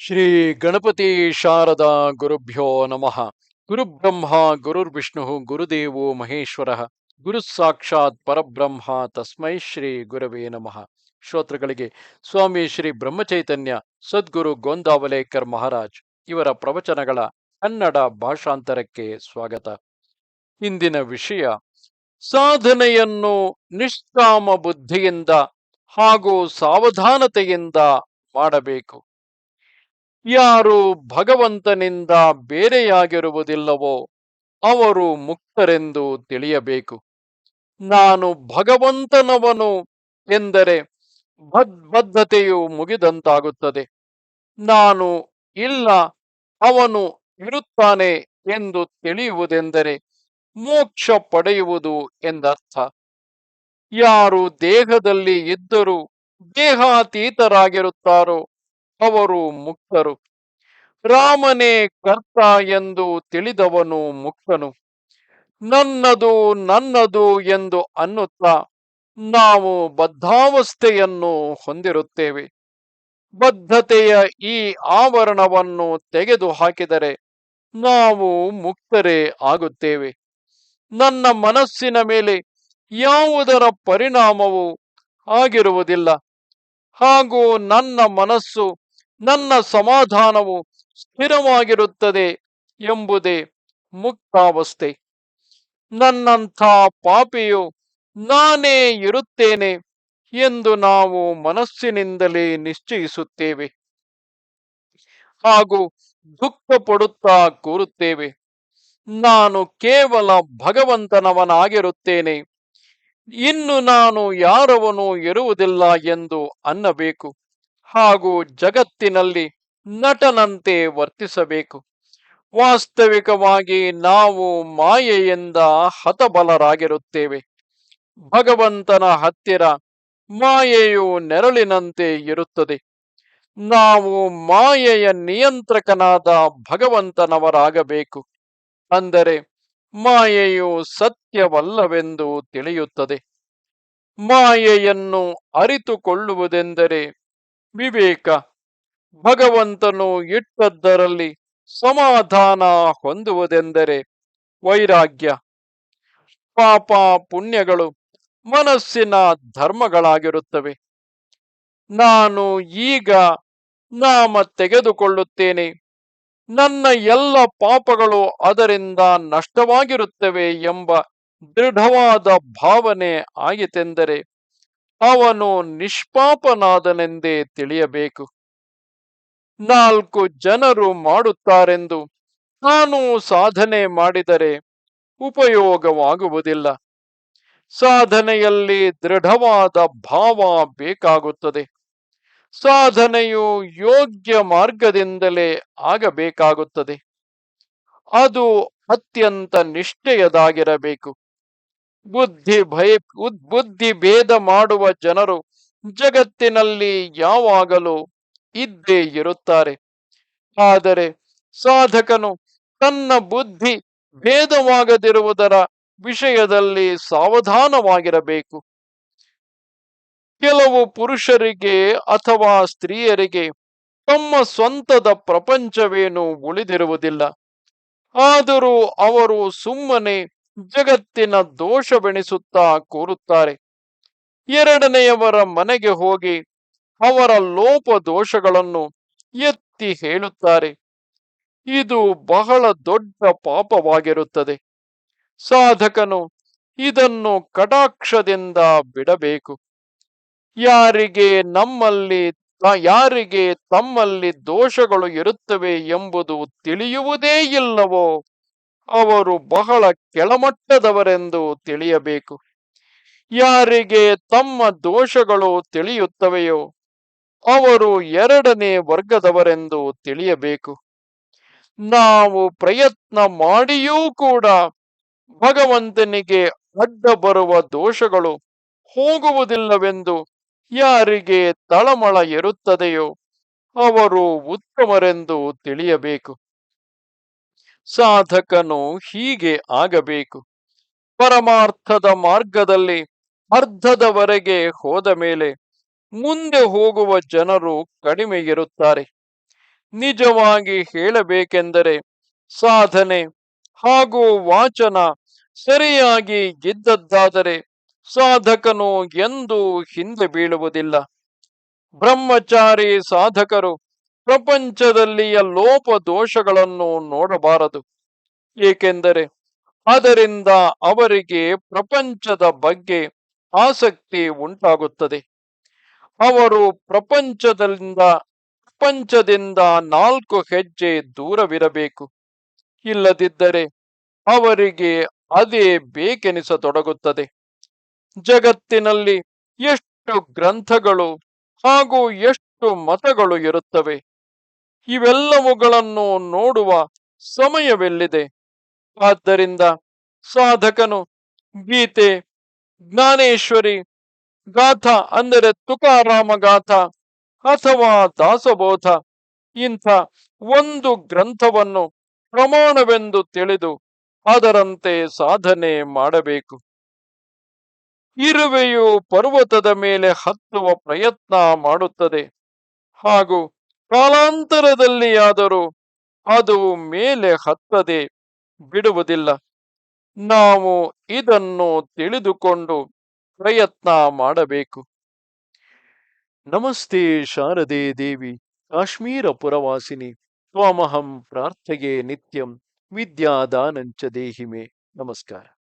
ಶ್ರೀ ಗಣಪತಿ ಶಾರದಾ ಗುರುಭ್ಯೋ ನಮಃ. ಗುರುಬ್ರಹ್ಮ ಗುರುರ್ವಿಷ್ಣು ಗುರುದೇವೋ ಮಹೇಶ್ವರ, ಗುರು ಸಾಕ್ಷಾತ್ ಪರಬ್ರಹ್ಮ ತಸ್ಮೈ ಶ್ರೀ ಗುರವೇ ನಮಃ. ಶ್ರೋತೃಗಳಿಗೆ, ಸ್ವಾಮಿ ಶ್ರೀ ಬ್ರಹ್ಮಚೈತನ್ಯ, ಸದ್ಗುರು ಗೋಂದಾವಲೇಕರ್ ಮಹಾರಾಜ್ ಇವರ ಪ್ರವಚನಗಳ ಕನ್ನಡ ಭಾಷಾಂತರಕ್ಕೆ ಸ್ವಾಗತ. ಇಂದಿನ ವಿಷಯ, ಸಾಧನೆಯನ್ನು ನಿಷ್ಕಾಮ ಬುದ್ಧಿಯಿಂದ ಹಾಗೂ ಸಾವಧಾನತೆಯಿಂದ ಮಾಡಬೇಕು. ಯಾರು ಭಗವಂತನಿಂದ ಬೇರೆಯಾಗಿರುವುದಿಲ್ಲವೋ ಅವರು ಮುಕ್ತರೆಂದು ತಿಳಿಯಬೇಕು. ನಾನು ಭಗವಂತನವನು ಎಂದರೆ ಬದ್ಧತೆಯು ಮುಗಿದಂತಾಗುತ್ತದೆ. ನಾನು ಇಲ್ಲ, ಅವನು ಇರುತ್ತಾನೆ ಎಂದು ತಿಳಿಯುವುದೆಂದರೆ ಮೋಕ್ಷ ಪಡೆಯುವುದು ಎಂದರ್ಥ. ಯಾರು ದೇಹದಲ್ಲಿ ಇದ್ದರೂ ದೇಹಾತೀತರಾಗಿರುತ್ತಾರೋ ಅವರು ಮುಕ್ತರು. ರಾಮನೇ ಕರ್ತ ಎಂದು ತಿಳಿದವನು ಮುಕ್ತನು. ನನ್ನದು ನನ್ನದು ಎಂದು ಅನ್ನುತ್ತ ನಾವು ಬದ್ಧಾವಸ್ಥೆಯನ್ನು ಹೊಂದಿರುತ್ತೇವೆ. ಬದ್ಧತೆಯ ಈ ಆವರಣವನ್ನು ತೆಗೆದು ಹಾಕಿದರೆ ನಾವು ಮುಕ್ತರೇ ಆಗುತ್ತೇವೆ. ನನ್ನ ಮನಸ್ಸಿನ ಮೇಲೆ ಯಾವುದರ ಪರಿಣಾಮವೂ ಆಗಿರುವುದಿಲ್ಲ. ಹಾಗೂ ನನ್ನ ಮನಸ್ಸು ನನ್ನ ಸಮಾಧಾನವು ಸ್ಥಿರವಾಗಿರುತ್ತದೆ ಎಂಬುದೇ ಮುಕ್ತಾವಸ್ಥೆ. ನನ್ನಂಥ ಪಾಪಿಯು ನಾನೇ ಇರುತ್ತೇನೆ ಎಂದು ನಾವು ಮನಸ್ಸಿನಿಂದಲೇ ನಿಶ್ಚಯಿಸುತ್ತೇವೆ. ಹಾಗೂ ದುಃಖ ಪಡುತ್ತಾ ಕೂರುತ್ತೇವೆ. ನಾನು ಕೇವಲ ಭಗವಂತನವನಾಗಿರುತ್ತೇನೆ. ಇನ್ನು ನಾನು ಯಾರವನು ಇರುವುದಿಲ್ಲ ಎಂದು ಅನ್ನಬೇಕು. ಹಾಗೂ ಜಗತ್ತಿನಲ್ಲಿ ನಟನಂತೆ ವರ್ತಿಸಬೇಕು. ವಾಸ್ತವಿಕವಾಗಿ ನಾವು ಮಾಯೆಯಿಂದ ಹತಬಲರಾಗಿರುತ್ತೇವೆ. ಭಗವಂತನ ಹತ್ತಿರ ಮಾಯೆಯು ನೆರಳಿನಂತೆ ಇರುತ್ತದೆ. ನಾವು ಮಾಯೆಯ ನಿಯಂತ್ರಕನಾದ ಭಗವಂತನವರಾಗಬೇಕು. ಅಂದರೆ ಮಾಯೆಯು ಸತ್ಯವಲ್ಲವೆಂದು ತಿಳಿಯುತ್ತದೆ. ಮಾಯೆಯನ್ನು ಅರಿತುಕೊಳ್ಳುವುದೆಂದರೆ ವಿವೇಕ, ಭಗವಂತನು ಇಟ್ಟದ್ದರಲ್ಲಿ ಸಮಾಧಾನ ಹೊಂದುವುದೆಂದರೆ ವೈರಾಗ್ಯ. ಪಾಪ ಪುಣ್ಯಗಳು ಮನಸ್ಸಿನ ಧರ್ಮಗಳಾಗಿರುತ್ತವೆ. ನಾನು ಈಗ ನಾಮ ತೆಗೆದುಕೊಳ್ಳುತ್ತೇನೆ. ನನ್ನ ಎಲ್ಲ ಪಾಪಗಳು ಅದರಿಂದ ನಷ್ಟವಾಗಿರುತ್ತವೆ ಎಂಬ ದೃಢವಾದ ಭಾವನೆ ಆಯಿತೆಂದರೆ ಅವನು ನಿಷ್ಪಾಪನಾದನೆಂದೇ ತಿಳಿಯಬೇಕು. ನಾಲ್ಕು ಜನರು ಮಾಡುತ್ತಾರೆಂದು ನಾನು ಸಾಧನೆ ಮಾಡಿದರೆ ಉಪಯೋಗವಾಗುವುದಿಲ್ಲ. ಸಾಧನೆಯಲ್ಲಿ ದೃಢವಾದ ಭಾವ ಬೇಕಾಗುತ್ತದೆ. ಸಾಧನೆಯು ಯೋಗ್ಯ ಮಾರ್ಗದಿಂದಲೇ ಆಗಬೇಕಾಗುತ್ತದೆ. ಅದು ಅತ್ಯಂತ ನಿಷ್ಠೆಯದಾಗಿರಬೇಕು. ಬುದ್ಧಿ ಭಯ ಬುದ್ಧಿ ಭೇದ ಮಾಡುವ ಜನರು ಜಗತ್ತಿನಲ್ಲಿ ಯಾವಾಗಲೂ ಇದ್ದೇ ಇರುತ್ತಾರೆ. ಆದರೆ ಸಾಧಕನು ತನ್ನ ಬುದ್ಧಿ ಭೇದವಾಗದಿರುವುದರ ವಿಷಯದಲ್ಲಿ ಸಾವಧಾನವಾಗಿರಬೇಕು. ಕೆಲವು ಪುರುಷರಿಗೆ ಅಥವಾ ಸ್ತ್ರೀಯರಿಗೆ ತಮ್ಮ ಸ್ವಂತದ ಪ್ರಪಂಚವೇನು ಉಳಿದಿರುವುದಿಲ್ಲ. ಆದರೂ ಅವರು ಸುಮ್ಮನೆ ಜಗತ್ತಿನ ದೋಷವೆಣಿಸುತ್ತಾ ಕೂರುತ್ತಾರೆ. ಎರಡನೆಯವರ ಮನೆಗೆ ಹೋಗಿ ಅವರ ಲೋಪ ದೋಷಗಳನ್ನು ಎತ್ತಿ ಹೇಳುತ್ತಾರೆ. ಇದು ಬಹಳ ದೊಡ್ಡ ಪಾಪವಾಗಿರುತ್ತದೆ. ಸಾಧಕನು ಇದನ್ನು ಕಟಾಕ್ಷದಿಂದ ಬಿಡಬೇಕು. ಯಾರಿಗೆ ನಮ್ಮಲ್ಲಿ ಯಾರಿಗೆ ತಮ್ಮಲ್ಲಿ ದೋಷಗಳು ಇರುತ್ತವೆ ಎಂಬುದು ತಿಳಿಯುವುದೇ ಇಲ್ಲವೋ ಅವರು ಬಹಳ ಕೆಳಮಟ್ಟದವರೆಂದು ತಿಳಿಯಬೇಕು. ಯಾರಿಗೆ ತಮ್ಮ ದೋಷಗಳು ತಿಳಿಯುತ್ತವೆಯೋ ಅವರು ಎರಡನೇ ವರ್ಗದವರೆಂದು ತಿಳಿಯಬೇಕು. ನಾವು ಪ್ರಯತ್ನ ಮಾಡಿಯೂ ಕೂಡ ಭಗವಂತನಿಗೆ ಅಡ್ಡ ಬರುವ ದೋಷಗಳು ಹೋಗುವುದಿಲ್ಲವೆಂದು ಯಾರಿಗೆ ತಳಮಳ ಇರುತ್ತದೆಯೋ ಅವರು ಉತ್ತಮರೆಂದು ತಿಳಿಯಬೇಕು. ಸಾಧಕನು ಹೀಗೆ ಆಗಬೇಕು. ಪರಮಾರ್ಥದ ಮಾರ್ಗದಲ್ಲಿ ಅರ್ಧದವರೆಗೆ ಹೋದ ಮೇಲೆ ಮುಂದೆ ಹೋಗುವ ಜನರು ಕಡಿಮೆ ಇರುತ್ತಾರೆ ನಿಜವಾಗಿ ಹೇಳಬೇಕೆಂದರೆ ಸಾಧನೆ ಹಾಗೂ ವಾಚನ ಸರಿಯಾಗಿ ಗೆದ್ದದ್ದಾದರೆ ಸಾಧಕನು ಎಂದೂ ಹಿಂದೆ ಬೀಳುವುದಿಲ್ಲ. ಬ್ರಹ್ಮಚಾರಿ ಸಾಧಕರು ಪ್ರಪಂಚದಲ್ಲಿಯ ಲೋಪ ದೋಷಗಳನ್ನು ನೋಡಬಾರದು. ಏಕೆಂದರೆ ಅದರಿಂದ ಅವರಿಗೆ ಪ್ರಪಂಚದ ಬಗ್ಗೆ ಆಸಕ್ತಿ ಉಂಟಾಗುತ್ತದೆ. ಅವರು ಪ್ರಪಂಚದಿಂದ ಪ್ರಪಂಚದಿಂದ ನಾಲ್ಕು ಹೆಜ್ಜೆ ದೂರವಿರಬೇಕು. ಇಲ್ಲದಿದ್ದರೆ ಅವರಿಗೆ ಅದೇ ಬೇಕೆನಿಸತೊಡಗುತ್ತದೆ. ಜಗತ್ತಿನಲ್ಲಿ ಎಷ್ಟು ಗ್ರಂಥಗಳು ಹಾಗೂ ಎಷ್ಟು ಮತಗಳು ಇರುತ್ತವೆ? ಇವೆಲ್ಲವುಗಳನ್ನು ನೋಡುವ ಸಮಯವೆಲ್ಲಿದೆ? ಆದ್ದರಿಂದ ಸಾಧಕನು, ಗೀತೆ, ಜ್ಞಾನೇಶ್ವರಿ, ಗಾಥ ಅಂದರೆ ತುಕಾರಾಮ ಗಾಥ ಅಥವಾ ದಾಸಬೋಧ, ಇಂಥ ಒಂದು ಗ್ರಂಥವನ್ನು ಪ್ರಮಾಣವೆಂದು ತಿಳಿದು ಅದರಂತೆ ಸಾಧನೆ ಮಾಡಬೇಕು. ಇರುವೆಯು ಪರ್ವತದ ಮೇಲೆ ಹತ್ತುವ ಪ್ರಯತ್ನ ಮಾಡುತ್ತದೆ ಹಾಗೂ ಕಾಲಾಂತರದಲ್ಲಿ ಆದರೂ ಅದು ಮೇಲೆ ಹತ್ತದೆ, ಬಿಡುವುದಿಲ್ಲ. ನಾವು ಇದನ್ನು ತಿಳಿದುಕೊಂಡು ಪ್ರಯತ್ನ ಮಾಡಬೇಕು. ನಮಸ್ತೆ ಶಾರದೆ ದೇವಿ, ಕಾಶ್ಮೀರ ಪುರವಾಸಿನಿ, ತ್ವಾಮಹಂ ಪ್ರಾರ್ಥೆಗೆ ನಿತ್ಯಂ ವಿದ್ಯಾದಾನಂಚ ದೇಹಿಮೆ. ನಮಸ್ಕಾರ.